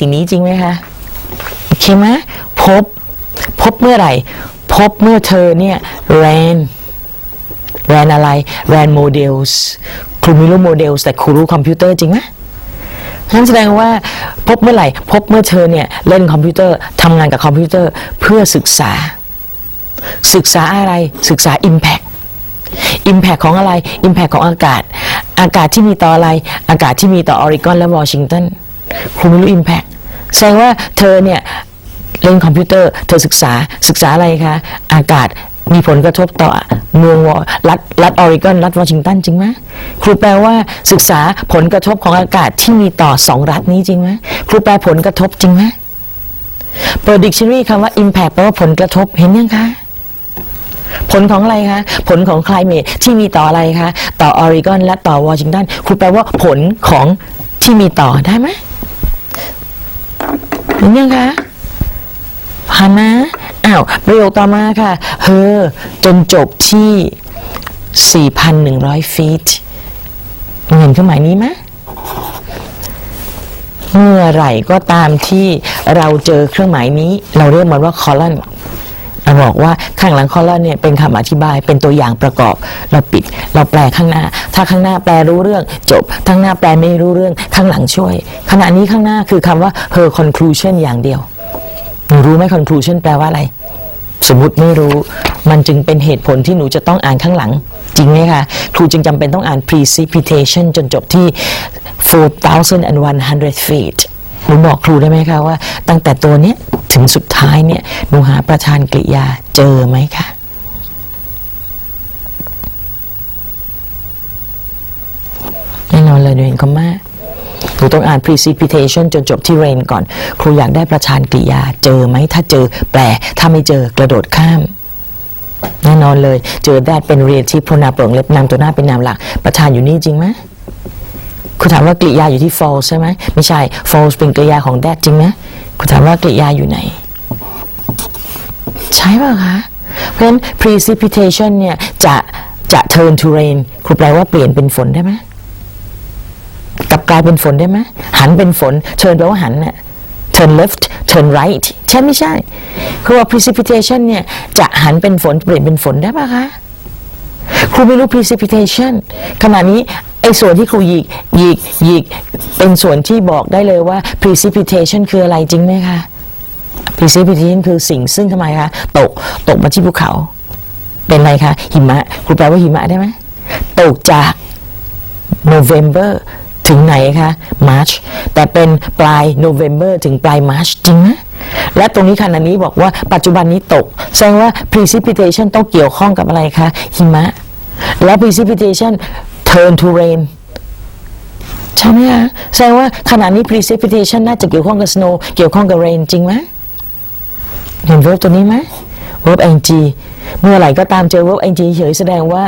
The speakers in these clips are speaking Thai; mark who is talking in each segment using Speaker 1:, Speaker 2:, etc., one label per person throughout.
Speaker 1: สิ่งนี้จริงไหมคะโอเคไหมพบ พบเมื่อไหร่ พบเมื่อเธอเนี่ย ran ran อะไร ran models ครูไม่รู้ models แต่ครูรู้คอมพิวเตอร์จริงไหมนั่นแสดงว่าพบเมื่อไหร่ พบเมื่อเธอเนี่ยเล่นคอมพิวเตอร์ทำงานกับคอมพิวเตอร์เพื่อศึกษา ศึกษาอะไรศึกษา impact Impact ของอะไร Impact ของอากาศ อากาศที่มีต่ออะไร อากาศที่มีต่อออริกอนและวอชิงตัน ครูไม่รู้ Impact แสดงว่าเธอเนี่ยเล่นคอมพิวเตอร์ เธอศึกษาศึกษาอะไรคะ อากาศมีผลกระทบต่อเมืองวอรัฐรัฐออริกอนรัฐวอชิงตันจริงไหมครูแปลว่าศึกษาผลกระทบของอากาศที่มีต่อสองรัฐนี้จริงไหมครูแปลผลกระทบจริงไหมเปิดดิกชันนารีคำว่า impact แปลว่าผลกระทบเห็นยังคะ ผลของอะไรคะ ผลของ climate ที่มีต่ออะไรคะ ต่อออริกอนและต่อวอชิงตันครูแปลว่าผลของที่มีต่อได้ไหม เห็นยังคะผ่านมาอ้าวประโยคต่อมาค่ะ เฮอจนจบที่ 4,100 ฟีตเห็นเครื่องหมายนี้ไหมเมื่อไหร่ก็ตามที่เราเจอเครื่องหมายนี้ เราเรียกมันว่าคอลัมน์ บอกว่าข้างหลัง colon เนี่ยเป็นคำอธิบายเป็นตัวอย่างประกอบ เราปิด เราแปลข้างหน้า ถ้าข้างหน้าแปลรู้เรื่องจบข้างหน้าแปลไม่รู้เรื่องข้างหลังช่วย ขณะนี้ข้างหน้าคือคำว่า her conclusion อย่างเดียวหนูรู้ไหม conclusion แปลว่าอะไร สมมติไม่รู้ มันจึงเป็นเหตุผลที่หนูจะต้องอ่านข้างหลัง จริงไหมคะ ครูจึงจำเป็นต้องอ่าน precipitation จนจบที่ 4,100 feet หนูบอกครูได้ไหมคะว่า ตั้งแต่ตัวเนี้ยถึงสุดท้ายเนี่ยหนูหาประธานกริยาเจอไหมคะแน่นอนเลยหนูเห็นคำว่าหนูต้องอ่าน precipitation จนจบที่ rain ก่อน ครูอยากได้ประธานกริยาเจอไหม ถ้าเจอแปล ถ้าไม่เจอกระโดดข้าม แน่นอนเลย เจอ that เป็น relative pronoun เปลืองเล็บนามตัวหน้าเป็นนามหลัก ประธานอยู่นี่จริงไหม ครูถามว่ากริยาอยู่ที่ false ใช่ไหมไม่ใช่ false เป็นกริยาของ that จริงไหมครูถามว่ากริยาอยู่ไหน ใช่ป่ะคะเพราะฉะนั้น precipitation เนี่ยจะจะ turn to rain ครูแปลว่าเปลี่ยนเป็นฝนได้ไหมกลับกลายเป็นฝนได้ไหมหันเป็นฝน turn แปลว่าหันน่ะ turn left turn right ใช่ไม่ใช่ คือว่า precipitation เนี่ยจะหันเป็นฝนเปลี่ยนเป็นฝนได้ปะคะ ครูไม่รู้ precipitation ขณะนี้ อ้ส่วนที่ครูหยิกหยิกหยิกเป็นส่วนที่บอกได้เลยว่า precipitation คืออะไรจริงไหมคะ precipitation คือสิ่งซึ่งทำไมคะตกตกมาที่ภูเขา เป็นอะไรคะหิมะครูแปลว่าหิมะได้ไหมตกจาก November ถึงไหนคะ March แต่เป็นปลาย November ถึงปลาย March จริงไหมและตรงนี้ขณะนี้บอกว่าปัจจุบันนี้ตก แสดงว่า precipitation ต้องเกี่ยวข้องกับอะไรคะหิมะ และ precipitation turn to rain ใช่ไหมคะแสดงว่าขณะนี้ precipitation น่าจะเกี่ยวข้องกับ snow เกี่ยวข้องกับ rain จริงไหมเห็น verb ตัวนี้ไหม verb ing เมื่อไหร่ก็ตามเจอ verb ing เฉยแสดงว่า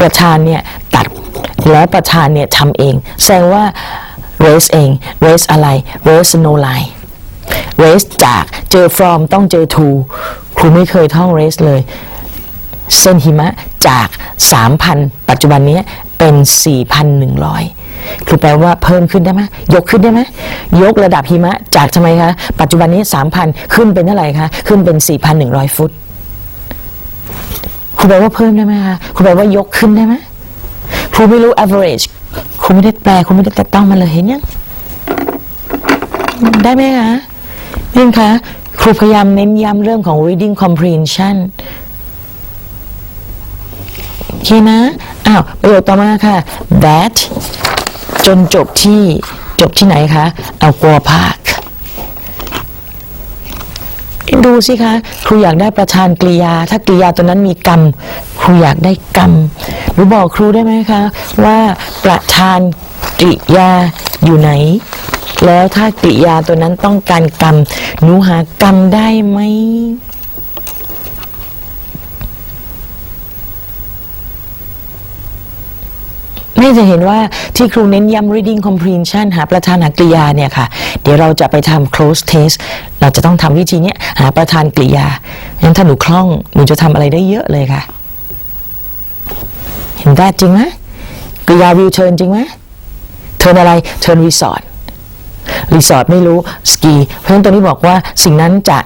Speaker 1: ประธานเนี่ยตัดและประธานเนี่ยทำเอง แสดงว่า raise เอง raise อะไร raise snowline raise จากเจอ from ต้องเจอ to ครูไม่เคยท่อง raise เลย เส้นหิมะจาก 3,000 ปัจจุบันนี้ เป็น 4,100คือแปลว่าเพิ่มขึ้นได้ไหมยกขึ้นได้ไหมยกระดับหิมะจากทำไมคะ ปัจจุบันนี้ 3,000 ขึ้นเป็นเท่าไหร่คะ ขึ้นเป็น 4,100 ฟุตครูแปลว่าเพิ่มได้ไหมคะครูแปลว่ายกขึ้นได้ไหมครูไม่รู้ average ครูไม่ได้แปลครูไม่ได้แตะต้องมันเลยเห็นยังได้ไหมคะนี่คะครูพยายามเน้นย้ำเรื่องของ reading comprehension โอเคนะ อ้าว ประโยคต่อมาค่ะ that จนจบที่จบที่ไหนคะ เอากัวพาคดูสิคะ ครูอยากได้ประธานกริยา ถ้ากริยาตัวนั้นมีกรรม ครูอยากได้กรรมหนูบอกครูได้ไหมคะ ว่าประธานกริยาอยู่ไหน แล้วถ้ากริยาตัวนั้นต้องการกรรม หนูหากรรมได้ไหม ไม่จะเห็นว่าที่ครูเน้นย้ำ reading comprehension หาประธานหากริยาเนี่ยค่ะ เดี๋ยวเราจะไปทำ close test เราจะต้องทำวิธีนี้หาประธานกริยางั้นถ้าหนูคล่องหนูจะทำอะไรได้เยอะเลยค่ะ เห็นได้จริงไหมกริยา will turn จริงไหม turn อะไร turn resort รีสอร์ทไม่รู้สกี เพราะฉะนั้นตรงนี้บอกว่าสิ่งนั้นจะ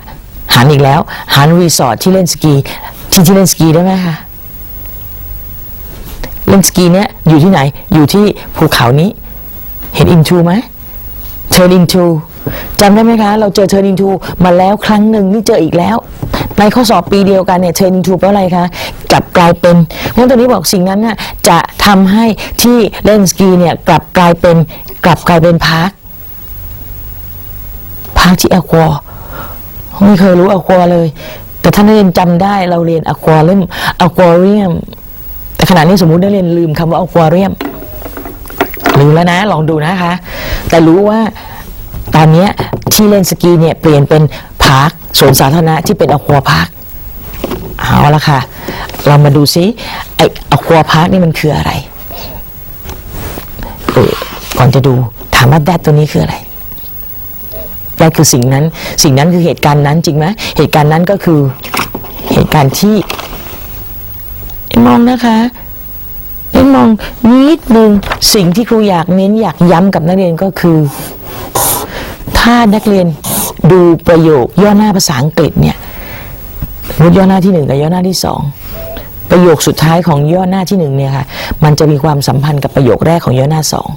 Speaker 1: หันอีกแล้ว หันรีสอร์ทที่เล่นสกี ที่ที่เล่นสกีได้ไหมคะ เล่นสกีเนี่ยอยู่ที่ไหน อยู่ที่ภูเขานี้ เห็น into ไหม turn into จำได้ไหมคะ เราเจอ turn into มาแล้วครั้งหนึ่งนี่เจออีกแล้ว ในข้อสอบปีเดียวกันเนี่ย turn into แปลว่าอะไรคะกลับกลายเป็นเพราะฉะนั้นตรงนี้บอกสิ่งนั้นน่ะจะทำให้ที่เล่นสกีเนี่ยกลับกลายเป็นกลับกลายเป็นพาร์คพาร์คที่อควาไม่เคยรู้อควาเลย แต่ท่านนักเรียนจำได้เราเรียนอควาเล่มอควาเรียม ขณะนี้สมมุตินักเรียนลืมคำว่าอควาเรียมลืมแล้วนะ ลองดูนะคะ แต่รู้ว่าตอนนี้ที่เล่นสกีเนี่ยเปลี่ยนเป็นพาร์คสวนสาธารณะที่เป็นอควาพาร์คเอาละค่ะ เรามาดูซิไออควาพาร์คนี่มันคืออะไรก่อนจะดูถามว่าแดดตัวนี้คืออะไรแดดคือสิ่งนั้น สิ่งนั้นคือเหตุการณ์นั้นจริงไหมเหตุการณ์นั้นก็คือเหตุการณ์ที่ มองนะคะเน้นมองนิดนึงสิ่งที่ครูอยากเน้นอยากย้ำกับนักเรียนก็คือ ถ้านักเรียนดูประโยคย่อหน้าภาษาอังกฤษเนี่ยมย่อหน้าที่หนึ่งกับย่อหน้าที่สองประโยคสุดท้ายของย่อหน้าที่หนึ่งเนี่ยค่ะมันจะมีความสัมพันธ์กับประโยคแรกของย่อหน้าสอง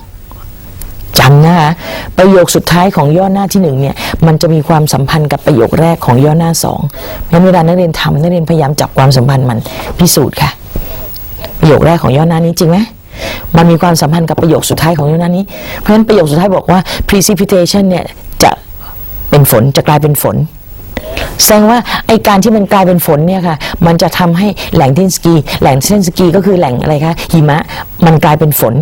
Speaker 1: จำนะคะประโยคสุดท้ายของย่อหน้าที่หนึ่งเนี่ยมันจะมีความสัมพันธ์กับประโยคแรกของย่อหน้าสองงั้นเวลานักเรียนทำนักเรียนพยายามจับความสัมพันธ์มันพิสูจน์ค่ะ ประโยคแรกของย่อหน้านี้จริงไหมมันมีความสัมพันธ์กับประโยคสุดท้ายของย่อหน้านี้ เพราะฉะนั้นประโยคสุดท้ายบอกว่า precipitation เนี่ยจะเป็นฝนจะกลายเป็นฝนแสดงว่าไอการที่มันกลายเป็นฝนเนี่ยค่ะ มันจะทำให้แหล่งที่สกี แหล่งเส้นสกีก็คือแหล่งอะไรคะหิมะ มันกลายเป็นฝน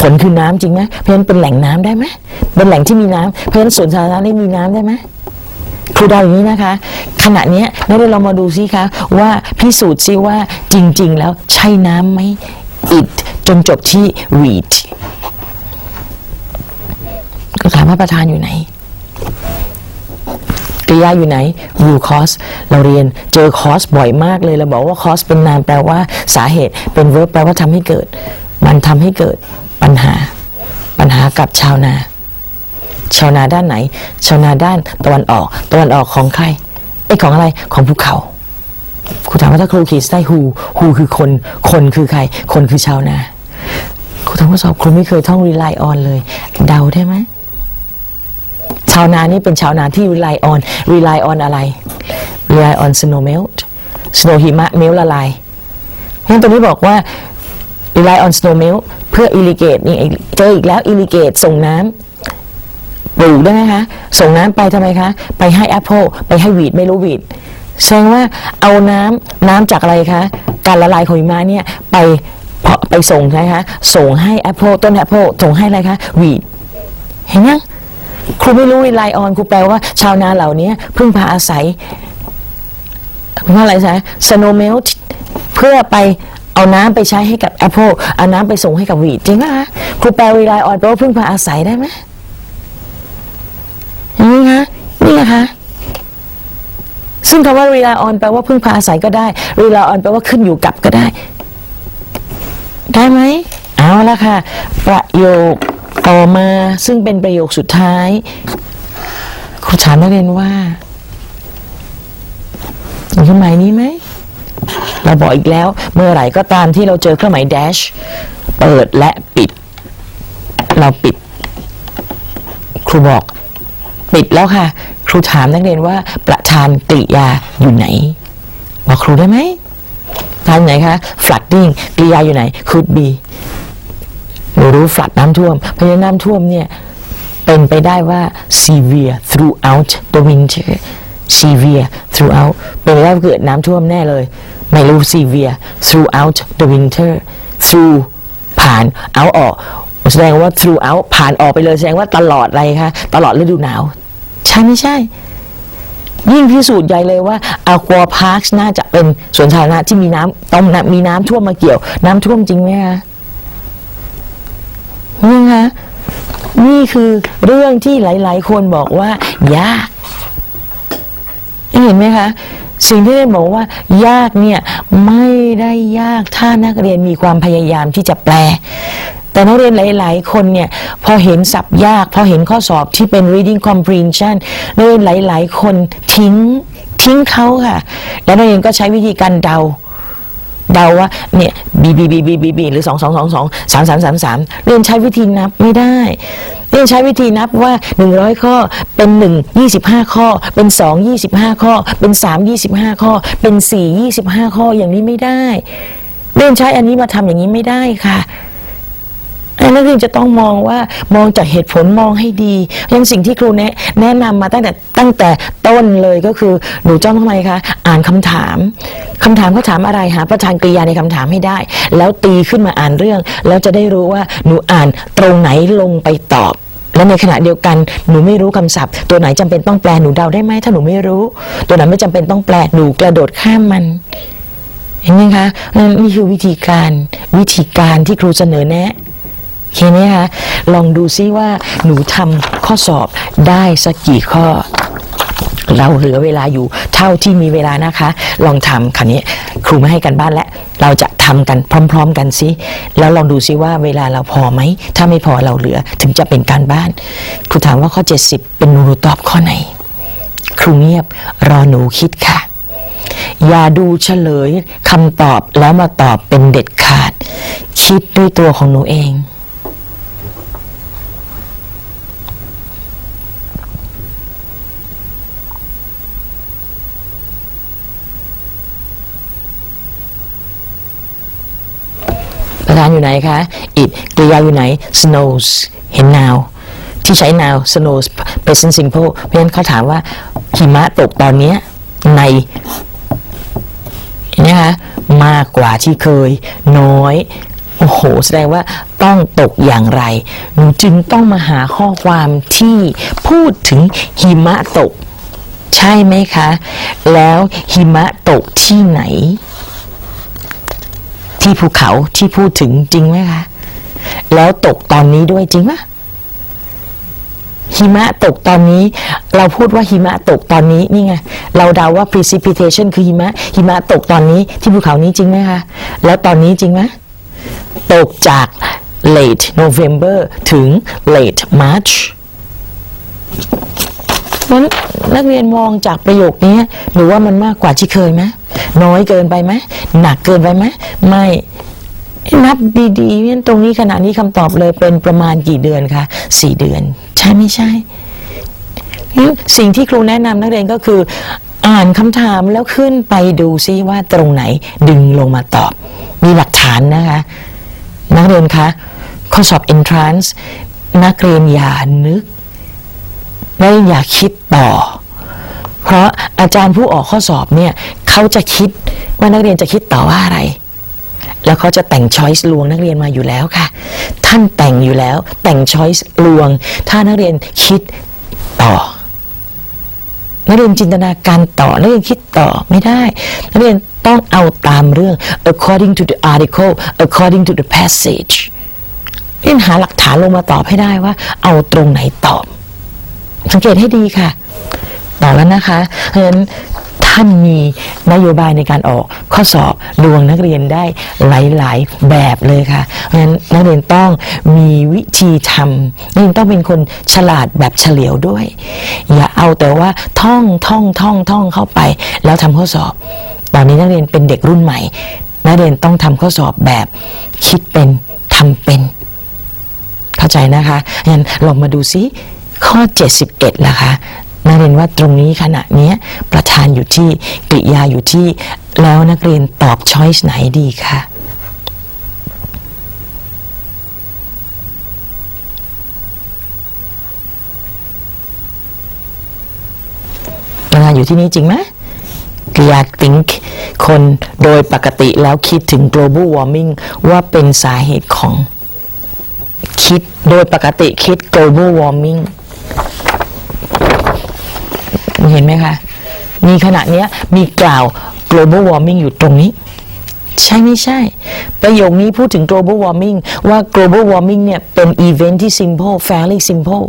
Speaker 1: ฝนคือน้ำจริงไหมเพราะฉะนั้นเป็นแหล่งน้ำได้ไหมเป็นแหล่งที่มีน้ำเพราะฉะนั้นสวนสาธารณะนี่มีน้ำได้ไหม ครูดาอย่างนี้นะคะ ขณะนี้นักเรียนเรามาดูซิคะว่าพิสูจน์ซิว่าจริง ๆ แล้วใช่น้ำไหม it จนจบที่ read ก็ถามว่าประธานอยู่ไหนกริยาอยู่ไหน will cause เราเรียนเจอ cause บ่อยมากเลย เราบอกว่า cause เป็นนามแปลว่าสาเหตุ เป็น verb แปลว่าทำให้เกิด มันทำให้เกิดปัญหา ปัญหากับชาวนา ชาวนาด้านไหน ชาวนาด้านตะวันออก ตะวันออกของใครไอ้ของอะไรของภูเขาครูถามว่าถ้าครูขีดได้ who who คือคน คนคือใคร คนคือชาวนาครูถามว่าสอบครูไม่เคยท่อง rely on เลย เดาได้ไหมชาวนานี่เป็นชาวนาที่ rely on rely on อนอะไร rely on snow melt snow หิมะ melt ละลายเพราะฉะนั้นตรงนี้บอกว่า rely on snow melt เพื่อ irrigate นี่อีกเจออีกแล้ว irrigate ส่งน้ำ ปลูกได้ไหมคะ ส่งน้ำไปทำไมคะ ไปให้แอปเปิลไปให้วีดไม่รู้วีดแสดงว่าเอาน้ำน้ำจากอะไรคะ การละลายของหิมะเนี่ยไปเพาะไปส่งนะคะส่งให้แอปเปิลต้นแอปเปิลส่งให้อะไรคะวีดเห็นยังครูไม่รู้รีไลออนครูแปลว่าชาวนาเหล่านี้พึ่งพาอาศัยพึ่งพาอะไรใช่สโนเมลเพื่อไปเอาน้ำไปใช้ให้กับแอปเปิลเอาน้ำไปส่งให้กับวีดจริงไหมคะครูแปลรีไลออนแปลว่าพึ่งพาอาศัยได้ไหม อย่างนี้คะนี่นะคะซึ่งคำว่า rely on แปลว่าพึ่งพาอาศัยก็ได้ rely on แปลว่าขึ้นอยู่กับก็ได้ ได้ไหมเอาละค่ะ ประโยคต่อมาซึ่งเป็นประโยคสุดท้ายครูถามนักเรียนว่าเห็นเครื่องหมายนี้ไหม เราบอกอีกแล้วเมื่อไหร่ก็ตามที่เราเจอเครื่องหมาย dash เปิดและปิด เราปิด ครูบอก ปิดแล้วค่ะ ครูถามนักเรียนว่าประธานกริยาอยู่ไหน บอกครูได้ไหมทานไหนคะ flooding กริยาอยู่ไหน could be หนูรู้ flood น้ำท่วม เพราะฉะนั้นน้ำท่วมเนี่ย เป็นไปได้ว่า severe throughout the winter severe throughout เป็นไปได้วเกิดน้ำท่วมแน่เลย ไม่รู้ severe throughout the winter through ผ่าน out ออก แสดงว่า throughout ผ่านออกไปเลยแสดงว่าตลอดอะไรคะตลอดฤดูหนาว ใช่ไม่ใช่ ยิ่งพิสูจน์ใหญ่เลยว่า Aqua Parks น่าจะเป็นสวนสาธารณะที่มีน้ำต้องมีน้ำท่วมมาเกี่ยว น้ำท่วมจริงไหมคะนี่คะนี่คือเรื่องที่หลาย ๆ คนบอกว่ายาก เห็นไหมคะ สิ่งที่เรียนบอกว่ายากเนี่ย ไม่ได้ยากถ้านักเรียนมีความพยายามที่จะแปล แต่นักเรียนหลาย ๆ คนเนี่ยพอเห็นสับยาก พอเห็นข้อสอบที่เป็น reading comprehension นักเรียนหลาย ๆ คนทิ้งทิ้งเขาค่ะ แล้วนักเรียนก็ใช้วิธีการเดาเดาว่าเนี่ย b b b b b b หรือสองสองสองสองสามสามสามสามเรียนใช้วิธีนับไม่ได้ เรียนใช้วิธีนับว่าหนึ่งร้อยข้อเป็นหนึ่งยี่สิบห้าข้อ เป็นสองยี่สิบห้าข้อ เป็นสามยี่สิบห้าข้อ เป็นสี่ยี่สิบห้าข้ออย่างนี้ไม่ได้ เรียนใช้อันนี้มาทำอย่างนี้ไม่ได้ค่ะ นักเรียนจะต้องมองว่ามองจากเหตุผลมองให้ดียังสิ่งที่ครูแนะแนะนำมาตั้งแต่ตั้งแต่ต้นเลยก็คือหนูจ้องทำไมคะอ่านคำถามคำถามเขาถามอะไรหาประธานกริยาในคำถามให้ได้ แล้วตีขึ้นมาอ่านเรื่อง แล้วจะได้รู้ว่าหนูอ่านตรงไหนลงไปตอบและในขณะเดียวกันหนูไม่รู้คำศัพท์ ตัวไหนจำเป็นต้องแปลหนูเดาได้ไหมถ้าหนูไม่รู้ ตัวไหนไม่จำเป็นต้องแปลหนูกระโดดข้ามมันเห็นไหมคะนั่นนี่คือวิธีการวิธีการที่ครูเสนอแนะ โอเคไหมคะลองดูซิว่าหนูทำข้อสอบได้สักกี่ข้อ เราเหลือเวลาอยู่เท่าที่มีเวลานะคะ ลองทำคราวนี้ครูไม่ให้กันบ้านแล้วเราจะทำกันพร้อม ๆ กันซิแล้วลองดูซิว่าเวลาเราพอไหม ถ้าไม่พอเราเหลือถึงจะเป็นการบ้านครูถามว่าข้อ 70 เป็นหนูตอบข้อไหน ครูเงียบรอหนูคิดค่ะ อย่าดูเฉลยคำตอบแล้วมาตอบเป็นเด็ดขาด คิดด้วยตัวของหนูเองานอยู่ไหนคะ it กริยาอยู่ไหน snows เห็น now ที่ใช้ now snows present simple เพราะฉะนั้นเขาถามว่าหิมะตกตอนนี้ในเนไหมคะมากกว่าที่เคย น้อย โอ้โห แสดงว่าต้องตกอย่างไร หนูจึงต้องมาหาข้อความที่พูดถึงหิมะตก ใช่ไหมคะ แล้วหิมะตกที่ไหน ที่ภูเขาที่พูดถึงจริงไหมคะ แล้วตกตอนนี้ด้วยจริงไหมหิมะตกตอนนี้ เราพูดว่าหิมะตกตอนนี้นี่ไงเราเดาว่า precipitation คือหิมะหิมะตกตอนนี้ที่ภูเขานี้จริงไหมคะแล้วตอนนี้จริงไหมตกจาก late November ถึง late March นั้นนักเรียนมองจากประโยคนี้หรือว่ามันมากกว่าที่เคยไหมน้อยเกินไปไหมหนักเกินไปไหมไม่นับดีๆเนี่ยตรงนี้ขณะนี้คำตอบเลยเป็นประมาณกี่เดือนคะสี่เดือน ใช่ไม่ใช่ สิ่งที่ครูแนะนำนักเรียนก็คือ อ่านคำถามแล้วขึ้นไปดูซิว่าตรงไหนดึงลงมาตอบ มีหลักฐานนะคะ นักเรียนคะข้อสอบ entrance นักเรียนอย่านึก และอย่าคิดต่อ เพราะอาจารย์ผู้ออกข้อสอบเนี่ยเขาจะคิดว่านักเรียนจะคิดต่อว่าอะไร แล้วเขาจะแต่งช้อยส์ลวงนักเรียนมาอยู่แล้วค่ะ ท่านแต่งอยู่แล้ว แต่งช้อยส์ลวง ถ้านักเรียนคิดต่อนักเรียนจินตนาการต่อนักเรียนคิดต่อไม่ได้นักเรียนต้องเอาตามเรื่อง according to the article according to the passage เรียนหาหลักฐานลงมาตอบให้ได้ว่า เอาตรงไหนตอบ สังเกตให้ดีค่ะต่อแล้วนะคะเพราะฉะนั้นท่านมีนโยบายในการออกข้อสอบลวงนักเรียนได้หลาย ๆ แบบเลยค่ะ เพราะฉะนั้นนักเรียนต้องมีวิธีทำนักเรียนต้องเป็นคนฉลาดแบบเฉลียวด้วย อย่าเอาแต่ว่าท่องท่องท่องท่องเข้าไป แล้วทำข้อสอบ ตอนนี้นักเรียนเป็นเด็กรุ่นใหม่ นักเรียนต้องทำข้อสอบแบบคิดเป็นทำเป็น เข้าใจนะคะงั้นลองมาดูซิ ข้อ 71ล่ะคะนักเรียนว่าตรงนี้ขณะนี้ประธานอยู่ที่กริยาอยู่ที่ แล้วนักเรียนตอบช้อยส์ไหนดีคะประธานอยู่ที่นี่จริงไหมกริยา think คนโดยปกติแล้วคิดถึง global warming ว่าเป็นสาเหตุของคิดโดยปกติคิด global warming เห็นไหมคะ มีขณะเนี้ยมีกล่าว global warming อยู่ตรงนี้ ใช่ไม่ใช่ ประโยคนี้พูดถึง global warming ว่า global warming เนี่ย เป็น event ที่ simple fairly simple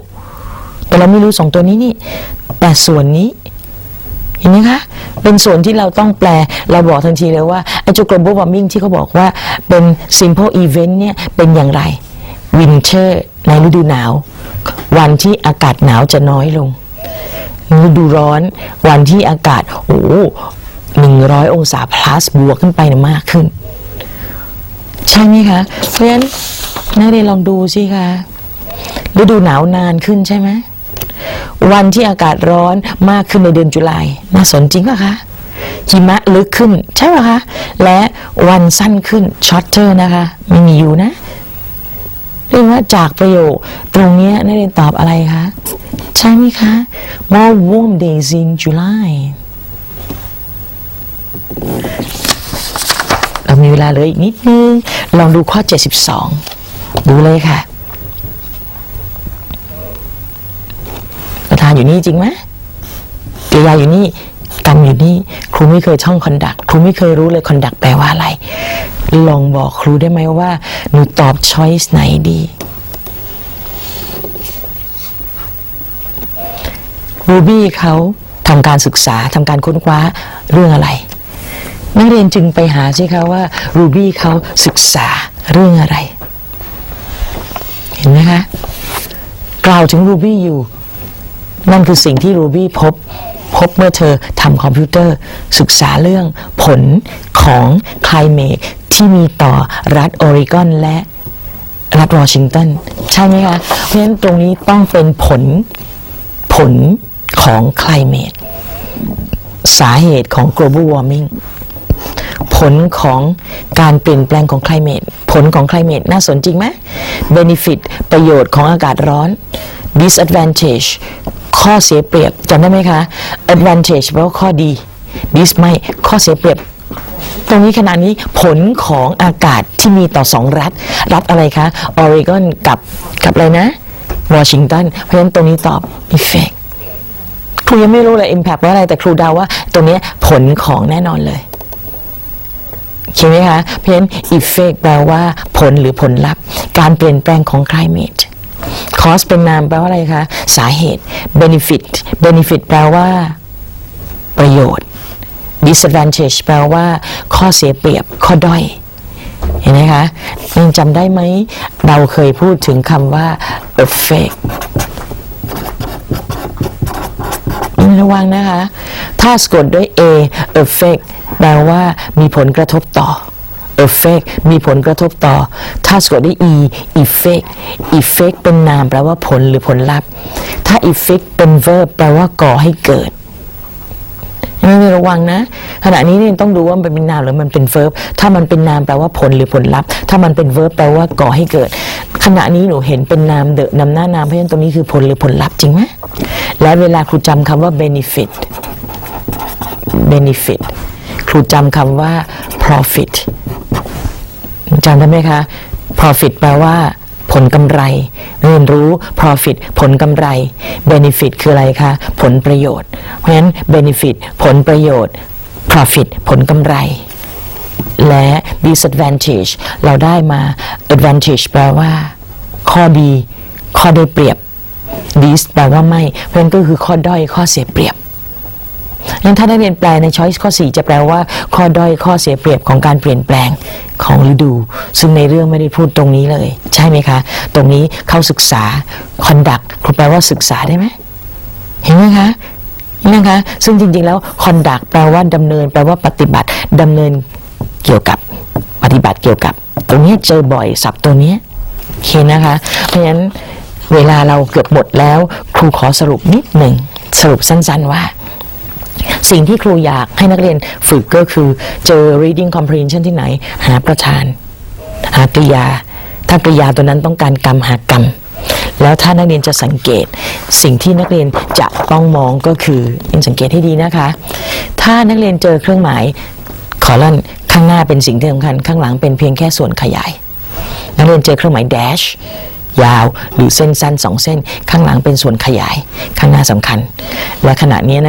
Speaker 1: แต่เราไม่รู้สองตัวนี้นี่ แต่ส่วนนี้เห็นไหมคะ เป็นส่วนที่เราต้องแปล เราบอกทันทีเลยว่าไอ้จ global warming ที่เขาบอกว่าเป็น simple event เนี่ย เป็นอย่างไร winter ในฤดูหนาว วันที่อากาศหนาวจะน้อยลงฤดูร้อนวันที่อากาศโอ้หนึ่งร้อยองศา plus บวกขึ้นไปนมากขึ้น ใช่ไหมคะ เพราะฉะนั้นนักเรียนลองดูสิคะฤดูหนาวนานขึ้นใช่ไหมวันที่อากาศร้อนมากขึ้นในเดือนจุลายน่าสนจริงป่ะคะหิมะลึกขึ้น ใช่ป่ะคะ และวันสั้นขึ้นช็อตเ e อร์นะคะ ไม่มีอยู่นะ เรียกว่าจากประโยคตรงนี้นักเรียนตอบอะไรคะ ใช่ไหมคะ more warm days in July เรามีเวลาเหลืออีกนิดนึง ลองดูข้อ 72 ดูเลยค่ะ ประธานอยู่นี่จริงไหมเกียาอยู่นี่กันอยู่นี่ ครูไม่เคยท่องคอนดัก ครูไม่เคยรู้เลยคอนดักแปลว่าอะไร ลองบอกครูได้ไหมว่า หนูตอบช้อยส์ไหนดี รูบี้เขาทำการศึกษาทำการค้นคว้าเรื่องอะไร นักเรียนจึงไปหาสิคะว่ารูบี้เขาศึกษาเรื่องอะไร เห็นไหมคะ กล่าวถึงรูบี้อยู่ นั่นคือสิ่งที่รูบี้พบ พบเมื่อเธอทำคอมพิวเตอร์ ศึกษาเรื่องผลของคลายเม e ที่มีต่อรัฐออริกอนและรัฐวอชิงตันใช่ไหมคะ เพราะฉะนั้นตรงนี้ต้องเป็นผลผลของคลายเม e สาเหตุของ global warming ผลของการเปลี่ยนแปลงของ climate ผลของ climate น่าสนจริงไหม benefit ประโยชน์ของอากาศร้อน disadvantage ข้อเสียเปรียบจำได้ไหมคะ advantage แปลว่าข้อดี dis ไม่ข้อเสียเปรียบ ตรงนี้ขณะนี้ผลของอากาศที่มีต่อสองรัฐ รัฐอะไรคะออริกอนกับกับอะไรนะวอชิงตันเพราะฉะนั้นตรงนี้ตอบ effect ครูยังไม่รู้เลย impact ว่าอะไรแต่ครูเดาว่าตรงนี้ผลของแน่นอนเลยใช่ไหมคะ เพราะฉะนั้น effect แปลว่าผลหรือผลลัพธ์ การเปลี่ยนแปลงของ climate cause เป็นนามแปลว่าอะไรคะ สาเหตุ benefit benefit แปลว่า ประโยชน์ disadvantage แปลว่า ข้อเสียเปรียบ ข้อด้อย เห็นไหมคะยังจำได้ไหม เราเคยพูดถึงคำว่า effect ระวังนะคะ ถ้าสะกดด้วย a effect แปลว่ามีผลกระทบต่อ effect มีผลกระทบต่อ ถ้าสะกดด้วย e effect effect เป็นนามแปลว่าผลหรือผลลัพธ์ ถ้า effect เป็น verb แปลว่าก่อให้เกิดนี่ระวังนะ ขณะนี้เนี่ยต้องดูว่ามันเป็นนามหรือมันเป็น verb ถ้ามันเป็นนามแปลว่าผลหรือผลลัพธ์ ถ้ามันเป็น verb แปลว่าก่อให้เกิด ขณะนี้หนูเห็นเป็นนามเดอะนำหน้านามเพราะฉะนั้นตรงนี้คือผลหรือผลลัพธ์จริงไหมและเวลาครูจำคำว่า benefit benefit ครูจำคำว่า profit จำได้ไหมคะ profit แปลว่าผลกำไรเรียนรู้ profit ผลกำไร benefit คืออะไรคะ ผลประโยชน์ เพราะฉะนั้น benefit ผลประโยชน์ profit ผลกำไร และ disadvantage เราได้มา advantage แปลว่า ข้อดี ข้อได้เปรียบ dis แปลว่าไม่ เพราะฉะนั้นก็คือข้อด้อยข้อเสียเปรียบ งั้นถ้าได้เรียนแปลใน choice ข้อ 4 จะแปลว่าข้อด้อยข้อเสียเปรียบของการเปลี่ยนแปลงของฤดู ซึ่งในเรื่องไม่ได้พูดตรงนี้เลย ใช่ไหมคะ ตรงนี้เข้าศึกษา conduct ครูแปลว่าศึกษาได้ไหมเห็นไหมคะเห็นไหมคะซึ่งจริงๆแล้ว conduct แปลว่าดำเนิน แปลว่าปฏิบัติดำเนินเกี่ยวกับปฏิบัติเกี่ยวกับ ตรงนี้เจอบ่อยศัพท์ตัวนี้โอเคนะคะ เพราะฉะนั้นเวลาเราเกือบหมดแล้ว ครูขอสรุปนิดหนึ่งสรุปสั้นๆว่า สิ่งที่ครูอยากให้นักเรียนฝึกก็คือเจอ reading comprehension ที่ไหน หาประธาน หากริยา ถ้ากริยาตัวนั้นต้องการกรรมหากรรม แล้วถ้านักเรียนจะสังเกต สิ่งที่นักเรียนจะต้องมองก็คือยินสังเกตให้ดีนะคะ ถ้านักเรียนเจอเครื่องหมายขอลั่นข้างหน้าเป็นสิ่งที่สำคัญ ข้างหลังเป็นเพียงแค่ส่วนขยาย นักเรียนเจอเครื่องหมาย dash ยาวหรือเส้นสั้นสองเส้น ข้างหลังเป็นส่วนขยาย ข้างหน้าสำคัญ และขณะนี้นักเรียน